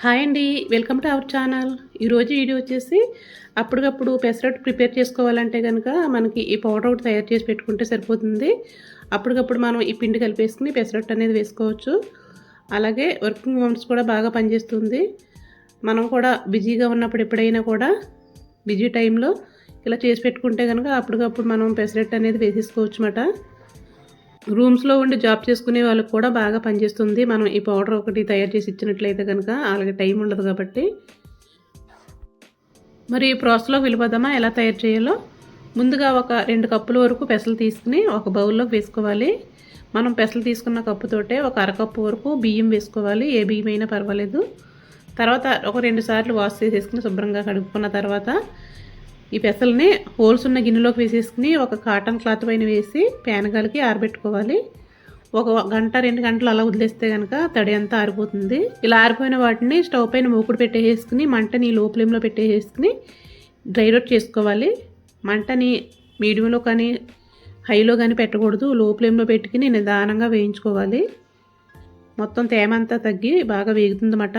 Hi అండి welcome to our channel. ఈరోజు video వచ్చేసి అప్పటికప్పుడు పెసరట్టు ప్రిపేర్ చేసుకోవాలంటే కనుక మనకి ఈ పౌడర్ ఒకటి తయారు చేసి పెట్టుకుంటే సరిపోతుంది. అప్పటికప్పుడు మనం ఈ పిండి కలిపేసుకుని పెసరట్టు అనేది వేసుకోవచ్చు. అలాగే వర్కింగ్ ఉమెన్స్ కూడా బాగా పనిచేస్తుంది. మనం కూడా బిజీగా ఉన్నప్పుడు ఎప్పుడైనా కూడా బిజీ టైంలో ఇలా చేసి పెట్టుకుంటే కనుక అప్పటికప్పుడు మనం పెసరట్టు అనేది వేసేసుకోవచ్చు అన్నమాట రూమ్స్లో ఉండి జాబ్ చేసుకునే వాళ్ళకి కూడా బాగా పనిచేస్తుంది. మనం ఈ పౌడర్ ఒకటి తయారు చేసి ఇచ్చినట్లయితే కనుక అలాగే టైం ఉండదు కాబట్టి. మరి ఈ ప్రాసెస్లోకి వెళ్ళిపోదామా? ఎలా తయారు చేయాలో? ముందుగా ఒక రెండు కప్పుల వరకు పెసలు తీసుకుని ఒక బౌల్లోకి వేసుకోవాలి. మనం పెసలు తీసుకున్న కప్పుతోటే ఒక అరకప్పు వరకు బియ్యం వేసుకోవాలి. ఏ బియ్యం అయినా పర్వాలేదు. తర్వాత ఒక రెండు సార్లు వాష్ చేసేసుకుని శుభ్రంగా కడుక్కున్న తర్వాత ఈ పెసల్ని హోల్స్ ఉన్న గిన్నెలోకి వేసేసుకుని ఒక కాటన్ క్లాత్ పైన వేసి పేనగాలికి ఆరబెట్టుకోవాలి. ఒక గంట రెండు గంటలు అలా వదిలేస్తే కనుక తడి అంతా ఆరిపోతుంది. ఇలా ఆరిపోయిన వాటిని స్టవ్ పైన మూకుడు పెట్టేసుకుని మంటని లో ఫ్లేమ్లో పెట్టేసుకుని డ్రై రోట్ చేసుకోవాలి. మంటని మీడియంలో కానీ హైలో కానీ పెట్టకూడదు. లో ఫ్లేమ్లో పెట్టుకుని నిదానంగా వేయించుకోవాలి. మొత్తం తేమ అంతా తగ్గి బాగా వేగుతుందన్నమాట.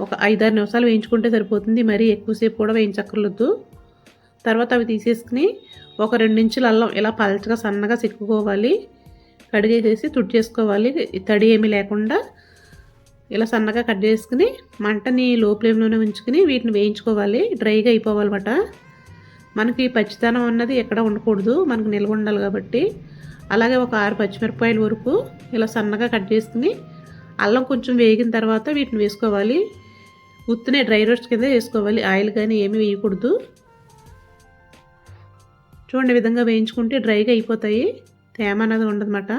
ఒక ఐదారు నిమిషాలు వేయించుకుంటే సరిపోతుంది. మరీ ఎక్కువసేపు కూడా వేయించక్కర్లేదు. తర్వాత అవి తీసేసుకుని ఒక రెండు అల్లం ఇలా పలచగా సన్నగా సిక్కుకోవాలి కడిగేసేసి తుడిచేసుకోవాలి. తడి ఏమీ లేకుండా ఇలా సన్నగా కట్ చేసుకుని మంటని లో ఫ్లేమ్లోనే ఉంచుకుని వీటిని వేయించుకోవాలి. డ్రైగా అయిపోవాలన్నమాట. మనకి పచ్చితనం అన్నది ఎక్కడ ఉండకూడదు. మనకు నిల్వ ఉండాలి కాబట్టి. అలాగే ఒక ఆరు పచ్చిమిరపకాయల వరకు ఇలా సన్నగా కట్ చేసుకుని అల్లం కొంచెం వేగిన తర్వాత వీటిని వేసుకోవాలి. ఉత్తినే డ్రై రోస్ట్ కింద వేసుకోవాలి. ఆయిల్ కానీ ఏమీ వేయకూడదు. చూడండి విధంగా వేయించుకుంటే డ్రైగా అయిపోతాయి. తేమ అనేది ఉండదన్నమాట.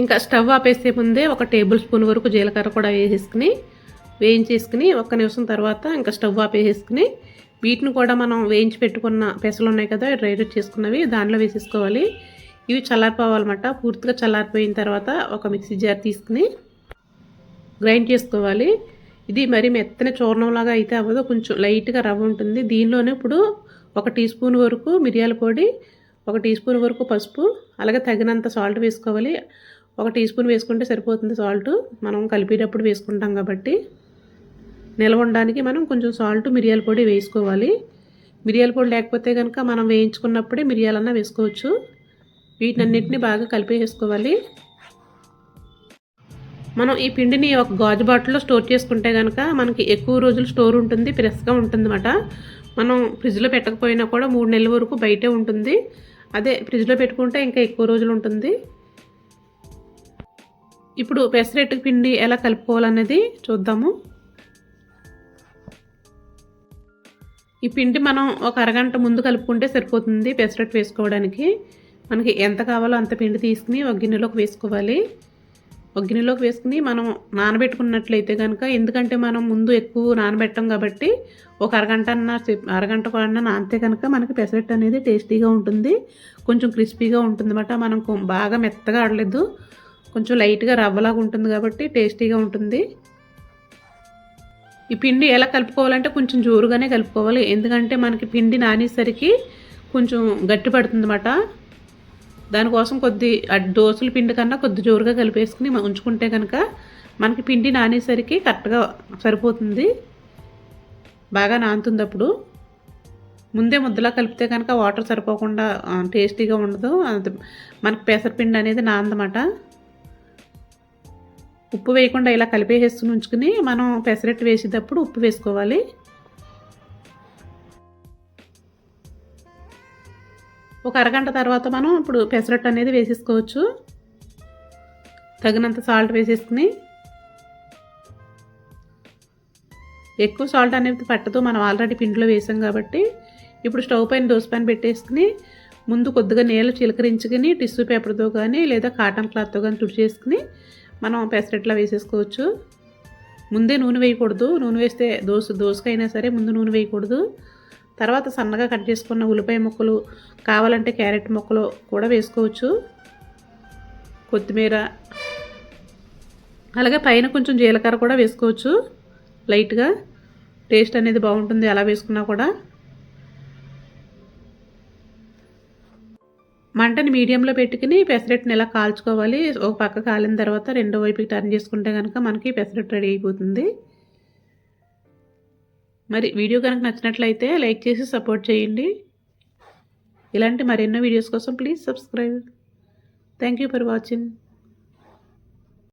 ఇంకా స్టవ్ ఆపేసే ముందే ఒక టేబుల్ స్పూన్ వరకు జీలకర్ర కూడా వేసేసుకుని వేయించేసుకుని ఒక్క నిమిషం తర్వాత ఇంకా స్టవ్ ఆపేసేసుకుని వీటిని కూడా మనం వేయించి పెట్టుకున్న పెసలు ఉన్నాయి కదా డ్రై రోట్ చేసుకున్నవి దాంట్లో వేసేసుకోవాలి. ఇవి చల్లారిపోవాలన్నమాట. పూర్తిగా చల్లారిపోయిన తర్వాత ఒక మిక్సీ జార్ తీసుకుని గ్రైండ్ చేసుకోవాలి. ఇది మరి మెత్తని చూర్ణంలాగా అయితే అవ్వదు కొంచెం లైట్గా రవ్వ ఉంటుంది. దీనిలోనే ఇప్పుడు ఒక టీ స్పూన్ వరకు మిరియాల పొడి ఒక టీ స్పూన్ వరకు పసుపు అలాగే తగినంత సాల్ట్ వేసుకోవాలి. ఒక టీ స్పూన్ వేసుకుంటే సరిపోతుంది సాల్ట్. మనం కలిపేటప్పుడు వేసుకుంటాం కాబట్టి నిల్వ ఉండడానికి మనం కొంచెం సాల్ట్ మిరియాల పొడి వేసుకోవాలి. మిరియాల పొడి లేకపోతే కనుక మనం వేయించుకున్నప్పుడే మిరియాలన్నా వేసుకోవచ్చు. వీటినన్నింటినీ బాగా కలిపేసుకోవాలి. మనం ఈ పిండిని ఒక గాజు బాటిల్లో స్టోర్ చేసుకుంటే కనుక మనకి ఎక్కువ రోజులు స్టోర్ ఉంటుంది ఫ్రెష్గా ఉంటుంది మనం ఫ్రిడ్జ్లో పెట్టకపోయినా కూడా మూడు నెలల వరకు బయటే ఉంటుంది. అదే ఫ్రిడ్జ్లో పెట్టుకుంటే ఇంకా ఎక్కువ రోజులు ఉంటుంది. ఇప్పుడు పెసరెట్టు పిండి ఎలా కలుపుకోవాలనేది చూద్దాము. ఈ పిండి మనం ఒక అరగంట ముందు కలుపుకుంటే సరిపోతుంది పెసరెట్టు వేసుకోవడానికి. మనకి ఎంత కావాలో అంత పిండి తీసుకుని ఒక గిన్నెలోకి వేసుకోవాలి. ఒక గిన్నెలోకి వేసుకుని మనం నానబెట్టుకున్నట్లయితే కనుక ఎందుకంటే మనం ముందు ఎక్కువ నానబెట్టాం కాబట్టి ఒక అరగంట అన్న అరగంట కూడా నానితే కనుక మనకి పెసరట్టు అనేది టేస్టీగా ఉంటుంది. కొంచెం క్రిస్పీగా ఉంటుంది అన్నమాట మనం బాగా మెత్తగా ఆడలేదు. కొంచెం లైట్గా రవ్వలాగా ఉంటుంది కాబట్టి టేస్టీగా ఉంటుంది. ఈ పిండి ఎలా కలుపుకోవాలంటే కొంచెం జోరుగానే కలుపుకోవాలి. ఎందుకంటే మనకి పిండి నానేసరికి కొంచెం గట్టి పడుతుంది అన్నమాట దానికోసం కొద్ది దోశల పిండి కన్నా కొద్ది జోరుగా కలిపేసుకుని ఉంచుకుంటే కనుక మనకి పిండి నానేసరికి కరెక్ట్గా సరిపోతుంది. బాగా నానుతుంది అప్పుడు. ముందే ముద్దలా కలిపితే కనుక వాటర్ సరిపోకుండా టేస్టీగా ఉండదు. మనకి పెసరపిండి అనేది నాందన్నమాట ఉప్పు వేయకుండా ఇలా కలిపేసేసుకుని ఉంచుకుని మనం పెసరట్టు వేసేటప్పుడు ఉప్పు వేసుకోవాలి. ఒక అరగంట తర్వాత మనం ఇప్పుడు పెసరట్టు అనేది వేసేసుకోవచ్చు. తగినంత సాల్ట్ వేసేసుకుని ఎక్కువ సాల్ట్ అనేది పట్టదు. మనం ఆల్రెడీ పిండిలో వేసాం కాబట్టి ఇప్పుడు స్టవ్ పైన దోశ పైన పెట్టేసుకుని ముందు కొద్దిగా నీళ్ళు చిలకరించుకుని టిష్యూ పేపర్తో కానీ లేదా కాటన్ క్లాత్తో కానీ తుడిచేసుకుని మనం పెసరట్లా వేసేసుకోవచ్చు. ముందే నూనె వేయకూడదు. నూనె వేస్తే దోశ దోశకైనా సరే ముందు నూనె వేయకూడదు. తర్వాత సన్నగా కట్ చేసుకున్న ఉల్లిపాయ ముక్కలు కావాలంటే క్యారెట్ ముక్కలు కూడా వేసుకోవచ్చు. కొత్తిమీర అలాగే పైన కొంచెం జీలకర్ర కూడా వేసుకోవచ్చు లైట్గా టేస్ట్ అనేది బాగుంటుంది అలా వేసుకున్నా కూడా. మంటని మీడియంలో పెట్టుకుని పెసరెట్ని ఇలా కాల్చుకోవాలి ఒక పక్క కాలిన తర్వాత రెండో వైపుకి టర్న్ చేసుకుంటే కనుక మనకి పెసరట్టు రెడీ అయిపోతుంది. మరి వీడియో కనుక నచ్చినట్లయితే లైక్ చేసి సపోర్ట్ చేయండి. ఇలాంటి మరెన్నో వీడియోస్ కోసం please subscribe. Thank you for watching